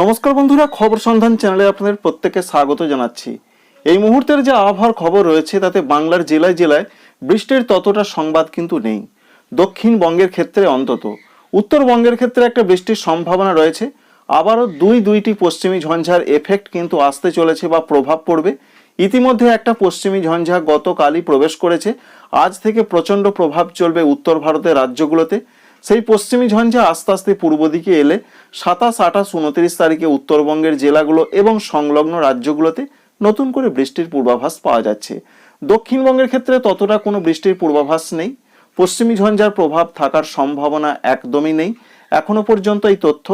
নমস্কার বন্ধুরা, খবর সন্ধান চ্যানেলে আপনাদের প্রত্যেককে স্বাগত জানাচ্ছি। এই মুহূর্তের যে আবহাওয়ার খবর রয়েছে, তাতে বাংলার জেলায় জেলায় বৃষ্টির ততটা সংবাদ কিন্তু নেই। দক্ষিণবঙ্গের ক্ষেত্রে অন্তত। উত্তরবঙ্গের ক্ষেত্রে একটা বৃষ্টির সম্ভাবনা রয়েছে। আবারও দুই দুইটি পশ্চিমী ঝঞ্ঝার এফেক্ট কিন্তু আসতে চলেছে বা প্রভাব পড়বে। ইতিমধ্যে একটা পশ্চিমী ঝঞ্ঝা গতকালই প্রবেশ করেছে। আজ থেকে প্রচণ্ড প্রভাব চলবে উত্তর ভারতের রাজ্যগুলোতে। সেই পশ্চিমী ঝঞ্ঝা আস্তে আস্তে পূর্ব দিকে এলে সাতাশ, আঠাশ, উনত্রিশ তারিখে উত্তরবঙ্গের জেলাগুলো এবং সংলগ্ন রাজ্যগুলোতে নতুন করে বৃষ্টির পূর্বাভাস পাওয়া যাচ্ছে। দক্ষিণবঙ্গের ক্ষেত্রে ততটা কোনো বৃষ্টির পূর্বাভাস নেই। পশ্চিমী ঝঞ্ঝার প্রভাব থাকার সম্ভাবনা একদমই নেই। এখনও পর্যন্ত এই তথ্য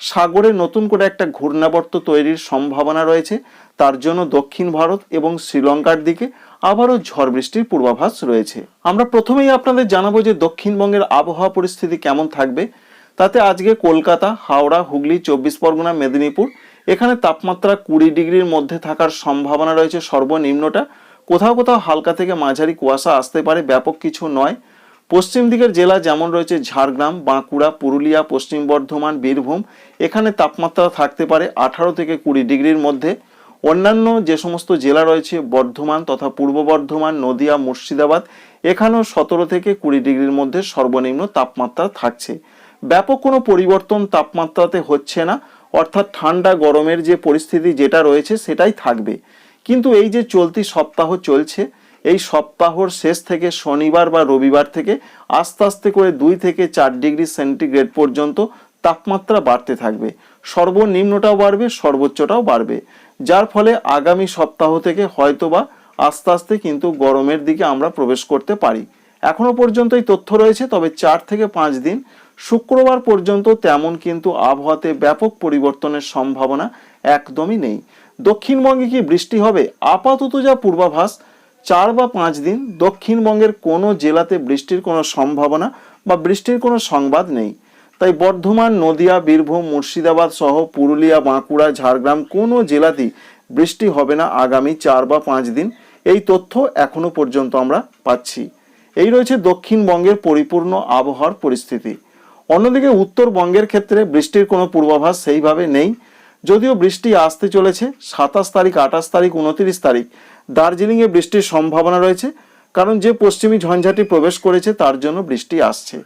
সাগরে নতুন করে একটা ঘূর্ণাবর্ত তৈরির সম্ভাবনা রয়েছে। তার জন্য দক্ষিণ ভারত এবং শ্রীলঙ্কার দিকে আবারও ঝড় বৃষ্টির পূর্বাভাস রয়েছে। আমরা প্রথমেই আপনাদের জানাব যে দক্ষিণবঙ্গের আবহাওয়া পরিস্থিতি কেমন থাকবে। তাতে আজকে কলকাতা, হাওড়া, হুগলি, চব্বিশ পরগনা, মেদিনীপুর, এখানে তাপমাত্রা কুড়ি ডিগ্রির মধ্যে থাকার সম্ভাবনা রয়েছে সর্বনিম্নটা। কোথাও কোথাও হালকা থেকে মাঝারি কুয়াশা আসতে পারে, ব্যাপক কিছু নয়। পশ্চিম দিকের জেলা যেমন রয়েছে ঝাড়গ্রাম, বাঁকুড়া, পুরুলিয়া, পশ্চিম বর্ধমান, বীরভূম, এখানে তাপমাত্রা থাকতে পারে আঠারো থেকে কুড়ি ডিগ্রির মধ্যে। অন্যান্য যে সমস্ত জেলা রয়েছে, বর্ধমান তথা পূর্ব বর্ধমান, নদিয়া, মুর্শিদাবাদ, এখানেও সতেরো থেকে কুড়ি ডিগ্রির মধ্যে সর্বনিম্ন তাপমাত্রা থাকছে। ব্যাপক কোনো পরিবর্তন তাপমাত্রাতে হচ্ছে না, অর্থাৎ ঠান্ডা গরমের যে পরিস্থিতি যেটা রয়েছে সেটাই থাকবে। কিন্তু এই যে চলতি সপ্তাহ চলছে, এই সপ্তাহর শেষ থেকে শনিবার বা রবিবার থেকে আস্তে আস্তে করে দুই থেকে চার ডিগ্রি সেন্টিগ্রেড পর্যন্ত তাপমাত্রা বাড়তে থাকবে। সর্বনিম্নটাও বাড়বে, সর্বোচ্চটাও বাড়বে। যার ফলে আগামী সপ্তাহ থেকে হয়তোবা আস্তে আস্তে কিন্তু গরমের দিকে আমরা প্রবেশ করতে পারি। এখনও পর্যন্ত এই তথ্য রয়েছে, তবে চার থেকে পাঁচ দিন, শুক্রবার পর্যন্ত তেমন কিন্তু আবহাওয়াতে ব্যাপক পরিবর্তনের সম্ভাবনা একদমই নেই। দক্ষিণবঙ্গে কি বৃষ্টি হবে? আপাতত যা পূর্বাভাস, চার বা পাঁচ দিন, দক্ষিণবঙ্গের কোনো জেলাতে বৃষ্টির কোনো সম্ভাবনা বা বৃষ্টির কোনো সংবাদ নেই। তাই বর্ধমান, নদিয়া, বীরভূম, মুর্শিদাবাদ সহ পুরুলিয়া, বাঁকুড়া, ঝাড়গ্রাম কোনো জেলাতেই বৃষ্টি হবে না আগামী চার বা পাঁচ দিন। এই তথ্য এখনও পর্যন্ত আমরা পাচ্ছি। এই রয়েছে দক্ষিণবঙ্গের পরিপূর্ণ আবহাওয়ার পরিস্থিতি। অন্যদিকে উত্তরবঙ্গের ক্ষেত্রে বৃষ্টির কোনো পূর্বাভাস সেইভাবে নেই। যদিও বৃষ্টি আসতে চলেছে, সাতাশ তারিখ, আঠাশ তারিখ, উনত্রিশ তারিখ দার্জিলিংয়ে বৃষ্টির সম্ভাবনা রয়েছে। কারণ যে পশ্চিমী ঝঞ্ঝাটি প্রবেশ করেছে তার জন্য বৃষ্টি আসছে।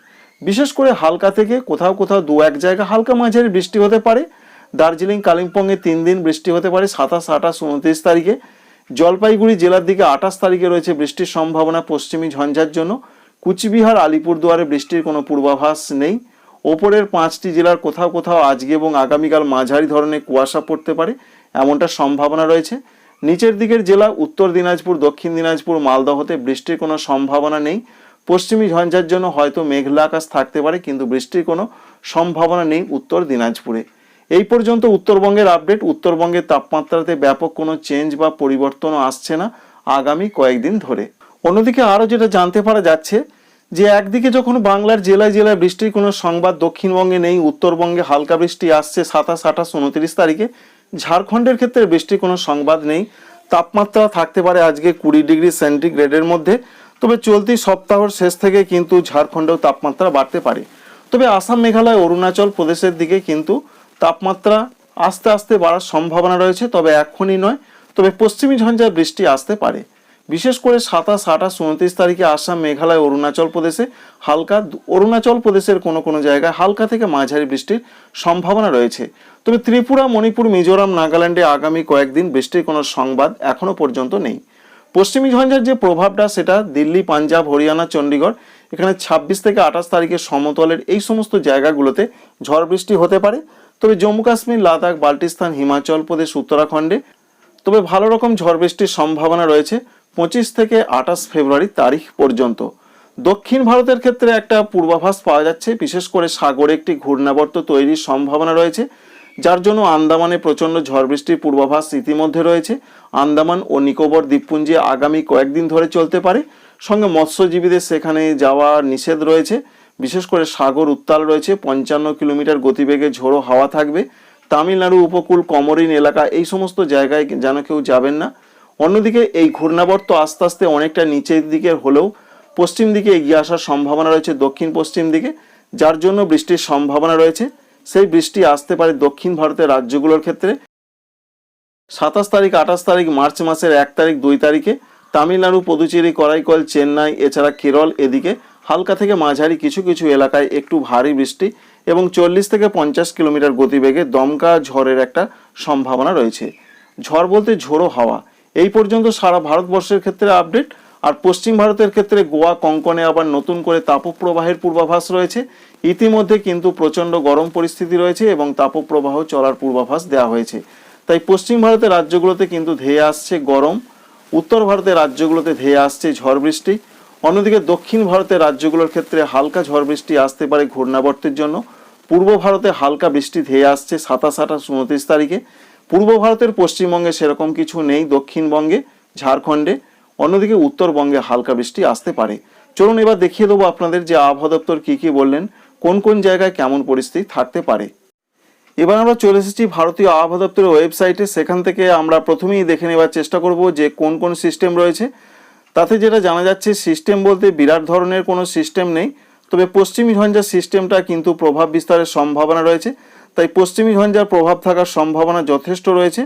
বিশেষ করে হালকা থেকে কোথাও কোথাও দু এক জায়গা হালকা মাঝারি বৃষ্টি হতে পারে। দার্জিলিং, কালিম্পংয়ে তিন দিন বৃষ্টি হতে পারে সাতাশ, আঠাশ, উনত্রিশ তারিখে। জলপাইগুড়ি জেলার দিকে আঠাশ তারিখে রয়েছে বৃষ্টির সম্ভাবনা পশ্চিমী ঝঞ্ঝার জন্য। কুচবিহার, আলিপুরদুয়ারে বৃষ্টির কোনো পূর্বাভাস নেই। ওপরের পাঁচটি জেলার কোথাও কোথাও আজকে এবং আগামীকাল মাঝারি ধরনের কুয়াশা পড়তে পারে, এমনটা সম্ভাবনা রয়েছে। নিচের দিকের জেলা উত্তর দিনাজপুর, দক্ষিণ দিনাজপুর, মালদহতে বৃষ্টির কোনো সম্ভাবনা নেই। পশ্চিমী ঝঞ্ঝার জন্য হয়তো মেঘলা আকাশ থাকতে পারে, কিন্তু বৃষ্টির কোনো সম্ভাবনা নেই উত্তর দিনাজপুরে। এই পর্যন্ত উত্তরবঙ্গের আপডেট উত্তরবঙ্গের তাপমাত্রাতে ব্যাপক কোনো চেঞ্জ বা পরিবর্তনও আসছে না আগামী কয়েকদিন ধরে। অন্যদিকে আরও যেটা জানতে পারা যাচ্ছে, যে একদিকে যখন বাংলার জেলায় জেলায় বৃষ্টির কোনো সংবাদ দক্ষিণবঙ্গে নেই, উত্তরবঙ্গে হালকা বৃষ্টি আসছে সাতাশ, আঠাশ, উনত্রিশ তারিখে, ঝাড়খণ্ডের ক্ষেত্রে বৃষ্টির কোনো সংবাদ নেই। তাপমাত্রা থাকতে পারে আজকে কুড়ি ডিগ্রি সেন্টিগ্রেডের মধ্যে। তবে চলতি সপ্তাহর শেষ থেকে কিন্তু ঝাড়খণ্ডেও তাপমাত্রা বাড়তে পারে। তবে আসাম, মেঘালয়, অরুণাচল প্রদেশের দিকে কিন্তু তাপমাত্রা আস্তে আস্তে বাড়ার সম্ভাবনা রয়েছে, তবে এখনই নয়, তবে পশ্চিমী ঝঞ্ঝায় বৃষ্টি আসতে পারে। বিশেষ করে সাতাশ, আঠাশ, উনত্রিশ তারিখে আসাম, মেঘালয়, অরুণাচল প্রদেশে হালকা, অরুণাচল প্রদেশের কোনো কোনো জায়গায় হালকা থেকে মাঝারি বৃষ্টির সম্ভাবনা রয়েছে। তবে ত্রিপুরা, মণিপুর, মিজোরাম, নাগাল্যান্ডে আগামী কয়েকদিন বৃষ্টির কোনো সংবাদ এখনও পর্যন্ত নেই। পশ্চিমী ঝঞ্ঝার যে প্রভাবটা সেটা দিল্লি, পাঞ্জাব, হরিয়ানা, চণ্ডীগড়, এখানে ছাব্বিশ থেকে আঠাশ তারিখে সমতলের এই সমস্ত জায়গাগুলোতে ঝড় বৃষ্টি হতে পারে। তবে জম্মু কাশ্মীর, লাদাখ, বাল্টিস্তান, হিমাচল প্রদেশ, উত্তরাখণ্ডে তবে ভালো রকম ঝড় বৃষ্টির সম্ভাবনা রয়েছে পঁচিশ থেকে আঠাশ ফেব্রুয়ারি তারিখ পর্যন্ত। দক্ষিণ ভারতের ক্ষেত্রে একটা পূর্বাভাস পাওয়া যাচ্ছে, বিশেষ করে সাগরে একটি ঘূর্ণাবর্ত তৈরির সম্ভাবনা রয়েছে। যার জন্য আন্দামানে প্রচণ্ড ঝড় বৃষ্টির পূর্বাভাস ইতিমধ্যে রয়েছে। আন্দামান ও নিকোবর দ্বীপপুঞ্জে আগামী কয়েকদিন ধরে চলতে পারে। সঙ্গে মৎস্যজীবীদের সেখানে যাওয়া নিষেধ রয়েছে। বিশেষ করে সাগর উত্তাল রয়েছে, পঞ্চান্ন কিলোমিটার গতিবেগে ঝোড়ো হাওয়া থাকবে। তামিলনাড়ু উপকূল, কমরিন এলাকা এই সমস্ত জায়গায় যেন কেউ যাবেন না। অন্যদিকে এই ঘূর্ণাবর্ত আস্তে আস্তে অনেকটা নিচের দিকে হলেও পশ্চিম দিকে এগিয়ে আসার সম্ভাবনা রয়েছে দক্ষিণ পশ্চিম দিকে, যার জন্য বৃষ্টির সম্ভাবনা রয়েছে। সেই বৃষ্টি আসতে পারে দক্ষিণ ভারতের রাজ্যগুলোর ক্ষেত্রে। সাতাশ তারিখ, আঠাশ তারিখ, মার্চ মাসের এক তারিখ, দুই তারিখে তামিলনাড়ু, পুদুচেরি, করাইকল, চেন্নাই, এছাড়া কেরল এদিকে। হালকা থেকে মাঝারি কিছু কিছু এলাকায় একটু ভারী বৃষ্টি এবং চল্লিশ থেকে পঞ্চাশ কিলোমিটার গতিবেগে দমকা ঝড়ের একটা সম্ভাবনা রয়েছে। ঝড় বলতে ঝোড়ো হাওয়া। এই পর্যন্ত সারা ভারতবর্ষের ক্ষেত্রে আপডেট। আর পশ্চিম ভারতের ক্ষেত্রে গোয়া, কঙ্কনে আবার নতুন করে তাপপ্রবাহের পূর্বাভাস রয়েছে। ইতিমধ্যে কিন্তু প্রচণ্ড গরম পরিস্থিতি রয়েছে এবং তাপপ্রবাহ চলার পূর্বাভাস দেওয়া হয়েছে। তাই পশ্চিম ভারতের রাজ্যগুলোতে কিন্তু ধেয়ে আসছে গরম, উত্তর ভারতের রাজ্যগুলোতে ধেয়ে আসছে ঝড় বৃষ্টি, অন্যদিকে দক্ষিণ ভারতের রাজ্যগুলোর ক্ষেত্রে হালকা ঝড় বৃষ্টি আসতে পারে ঘূর্ণাবর্তের জন্য। পূর্ব ভারতে হালকা বৃষ্টি ধেয়ে আসছে সাতাশ, আঠাশ, উনত্রিশ তারিখে। পূর্ব ভারতের পশ্চিমবঙ্গে সেরকম কিছু নেই দক্ষিণবঙ্গে, ঝাড়খণ্ডে, অন্যদিকে উত্তরবঙ্গে হালকা বৃষ্টি আসতে পারে। চলুন এবার দেখিয়ে দেবো আপনাদের যে আবহাওয়া দপ্তর কী কী বললেন। কোন কোন জায়গায় কেমন পরিস্থিতি থাকতে পারে। এবার আমরা চলে এসেছি ভারতীয় আবহাওয়া দপ্তরের ওয়েবসাইটে। সেখান থেকে আমরা প্রথমেই দেখে নেবার চেষ্টা করব যে কোন কোন সিস্টেম রয়েছে। তাতে যেটা জানা যাচ্ছে, সিস্টেম বলতে বিরাট ধরনের কোনো সিস্টেম নেই। তবে পশ্চিমী ঝঞ্ঝার সিস্টেমটা কিন্তু প্রভাব বিস্তারের সম্ভাবনা রয়েছে। তাই পশ্চিমী ঝঞ্ঝার প্রভাব থাকার সম্ভাবনা যথেষ্ট রয়েছে।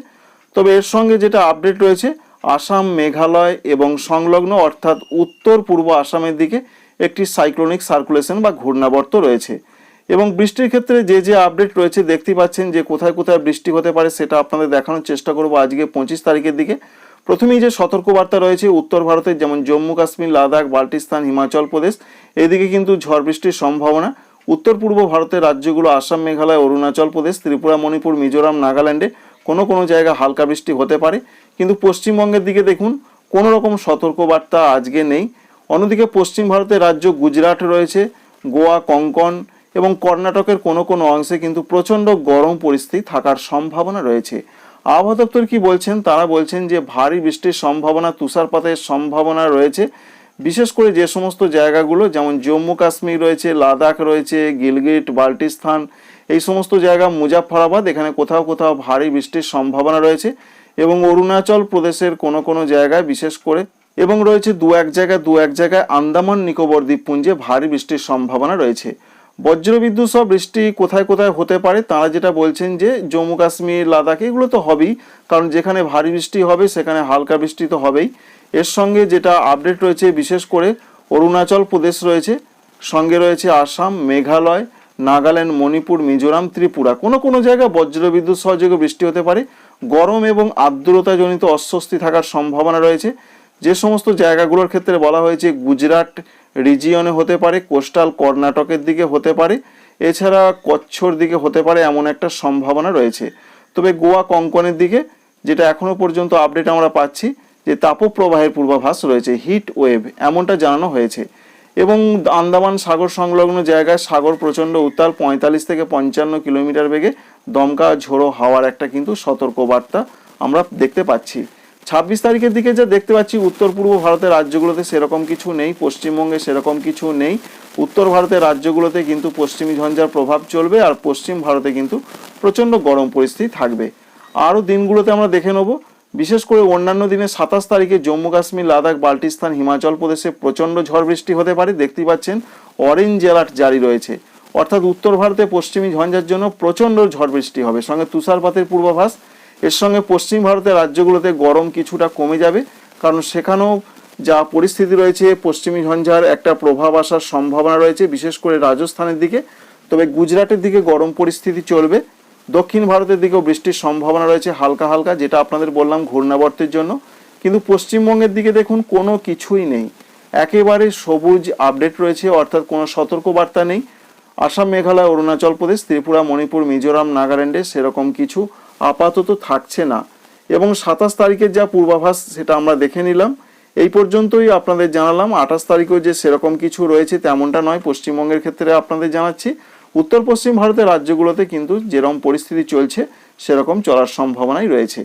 তবে এর সঙ্গে যেটা আপডেট রয়েছে, আসাম, মেঘালয় এবং সংলগ্ন, অর্থাৎ উত্তর পূর্ব আসামের দিকে একটি সাইক্লোনিক সার্কুলেশন বা ঘূর্ণাবর্ত রয়েছে। এবং বৃষ্টির ক্ষেত্রে যে যে আপডেট রয়েছে, দেখতে পাচ্ছেন যে কোথায় কোথায় বৃষ্টি হতে পারে, সেটা আপনাদের দেখানোর চেষ্টা করব আজকে পঁচিশ তারিখের দিকে। প্রথমেই যে সতর্কবার্তা রয়েছে, উত্তর ভারতের যেমন জম্মু, কাশ্মীর, লাদাখ, বাল্টিস্তান, হিমাচল প্রদেশ, এদিকে কিন্তু ঝড় বৃষ্টির সম্ভাবনা। উত্তর পূর্ব ভারতের রাজ্যগুলো আসাম, মেঘালয়, অরুণাচল প্রদেশ, ত্রিপুরা, মণিপুর, মিজোরাম, নাগাল্যান্ডে কোনো কোনো জায়গা হালকা বৃষ্টি হতে পারে। কিন্তু পশ্চিমবঙ্গের দিকে দেখুন, কোনো রকম সতর্কবার্তা আজকে নেই। অন্যদিকে পশ্চিম ভারতের রাজ্য গুজরাট রয়েছে, গোয়া, কঙ্কন এবং কর্ণাটকের কোনো কোনো অংশে কিন্তু প্রচণ্ড গরম পরিস্থিতি থাকার সম্ভাবনা রয়েছে। আবহাওয়া দপ্তর কি বলছেন? তারা বলছেন যে ভারী বৃষ্টির সম্ভাবনা, তুষারপাতের সম্ভাবনা রয়েছে। বিশেষ করে যে সমস্ত জায়গাগুলো, যেমন জম্মু কাশ্মীর রয়েছে, লাদাখ রয়েছে, গিলগিট, বাল্টিস্তান, এই সমস্ত জায়গা মুজাফরাবাদ এখানে কোথাও কোথাও ভারী বৃষ্টির সম্ভাবনা রয়েছে এবং অরুণাচল প্রদেশের কোনো কোনো জায়গায় বিশেষ করে এবং রয়েছে দু এক জায়গায় দু এক জায়গায় আন্দামান, নিকোবর দ্বীপপুঞ্জে ভারী বৃষ্টির সম্ভাবনা রয়েছে। বজ্রবিদ্যুৎ সহ বৃষ্টি কোথায় কোথায় হতে পারে, তারা যেটা বলছেন যে জম্মু কাশ্মীর, লাদাখ, এগুলো তো হবেই, কারণ যেখানে ভারী বৃষ্টি হবে সেখানে হালকা বৃষ্টি তো হবেই। এর সঙ্গে যেটা আপডেট রয়েছে, বিশেষ করে অরুণাচল প্রদেশ রয়েছে, সঙ্গে রয়েছে আসাম, মেঘালয়, নাগাল্যান্ড, মণিপুর, মিজোরাম, ত্রিপুরা। কোনো কোনো জায়গায় বজ্রবিদ্যুৎ সহযোগে বৃষ্টি হতে পারে। গরম এবং আর্দ্রতাজনিত অস্বস্তি থাকার সম্ভাবনা রয়েছে। যে সমস্ত জায়গাগুলোর ক্ষেত্রে বলা হয়েছে গুজরাট রিজিয়নে হতে পারে কোস্টাল কর্ণাটকের দিকে হতে পারে, এছাড়া কচ্ছর দিকে হতে পারে এমন একটা সম্ভাবনা রয়েছে। তবে গোয়া কঙ্কনের দিকে, যেটা এখনও পর্যন্ত আপডেট আমরা পাচ্ছি, যে তাপপ্রবাহের পূর্বাভাস রয়েছে হিট ওয়েভ এমনটা জানানো হয়েছে। এবং আন্দামান সাগর সংলগ্ন জায়গায় সাগর প্রচণ্ড উত্তাল, পঁয়তাল্লিশ থেকে পঞ্চান্ন কিলোমিটার বেগে দমকা ঝোড়ো হাওয়ার একটা কিন্তু সতর্কবার্তা আমরা দেখতে পাচ্ছি। ছাব্বিশ তারিখের দিকে যা দেখতে পাচ্ছি, উত্তর পূর্ব ভারতের রাজ্যগুলোতে সেরকম কিছু নেই, পশ্চিমবঙ্গে সেরকম কিছু নেই। উত্তর ভারতের রাজ্যগুলোতে কিন্তু পশ্চিমী ঝঞ্ঝার প্রভাব চলবে আর পশ্চিম ভারতে কিন্তু প্রচণ্ড গরম পরিস্থিতি থাকবে। আরও দিনগুলোতে আমরা দেখে নেব। বিশেষ করে অন্যান্য দিনে সাতাশ তারিখে জম্মু কাশ্মীর, লাদাখ, বাল্টিস্তান, হিমাচল প্রদেশে প্রচণ্ড ঝড় বৃষ্টি হতে পারে। দেখতেই পাচ্ছেন, অরেঞ্জ অ্যালার্ট জারি রয়েছে। অর্থাৎ উত্তর ভারতে পশ্চিমী ঝঞ্ঝার জন্য প্রচণ্ড ঝড় বৃষ্টি হবে। সঙ্গে তুষারপাতের পূর্বাভাস এর সঙ্গে পশ্চিম ভারতের রাজ্যগুলোতে গরম কিছুটা কমে যাবে, কারণ সেখানেও যা পরিস্থিতি রয়েছে, পশ্চিমী ঝঞ্ঝার একটা প্রভাব আসার সম্ভাবনা রয়েছে, বিশেষ করে রাজস্থানের দিকে। তবে গুজরাটের দিকে গরম পরিস্থিতি চলবে। দক্ষিণ ভারতের দিকেও বৃষ্টির সম্ভাবনা রয়েছে হালকা হালকা, যেটা আপনাদের বললাম ঘূর্ণাবর্তের জন্য। কিন্তু পশ্চিমবঙ্গের দিকে দেখুন, কোনো কিছুই নেই। একেবারে সবুজ আপডেট রয়েছে, অর্থাৎ কোনো সতর্কবার্তা নেই। আসাম, মেঘালয়, অরুণাচল প্রদেশ, ত্রিপুরা, মণিপুর, মিজোরাম, নাগাল্যান্ডে সেরকম কিছু আপাতত থাকছে না। এবং সাতাশ তারিখের যা পূর্বাভাস সেটা আমরা দেখে নিলাম। এই পর্যন্তই আপনাদের জানালাম। আঠাশ তারিখেও যে সেরকম কিছু রয়েছে তেমনটা নয়। পশ্চিমবঙ্গের ক্ষেত্রে আপনাদের জানাচ্ছি উত্তর পশ্চিম ভারতের রাজ্যগুলোতে কিন্তু যেরকম পরিস্থিতি চলছে, সেরকম চলার সম্ভাবনাই রয়েছে।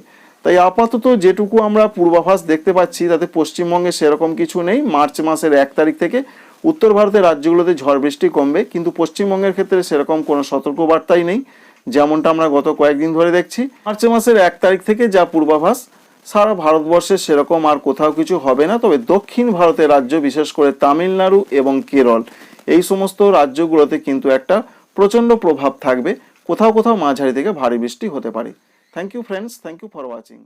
তাই আপাতত যেটুকু আমরা পূর্বাভাস দেখতে পাচ্ছি, তাতে পশ্চিমবঙ্গে সেরকম কিছু নেই। মার্চ মাসের এক তারিখ থেকে উত্তর ভারতের রাজ্যগুলোতে ঝড় বৃষ্টি কমবে। কিন্তু পশ্চিমবঙ্গের ক্ষেত্রে সেরকম কোনো সতর্কবার্তাই নেই। যেমনটা আমরা গত কয়েকদিন ধরে দেখছি, মার্চ মাসের এক তারিখ থেকে যা পূর্বাভাস, সারা ভারতবর্ষে সেরকম আর কোথাও কিছু হবে না, তবে দক্ষিণ ভারতের রাজ্য, বিশেষ করে তামিলনাড়ু এবং কেরল, এই সমস্ত রাজ্যগুলোতে কিন্তু একটা প্রচণ্ড প্রভাব থাকবে, কোথাও কোথাও মাঝারি থেকে ভারী বৃষ্টি হতে পারে। Thank you friends thank you for watching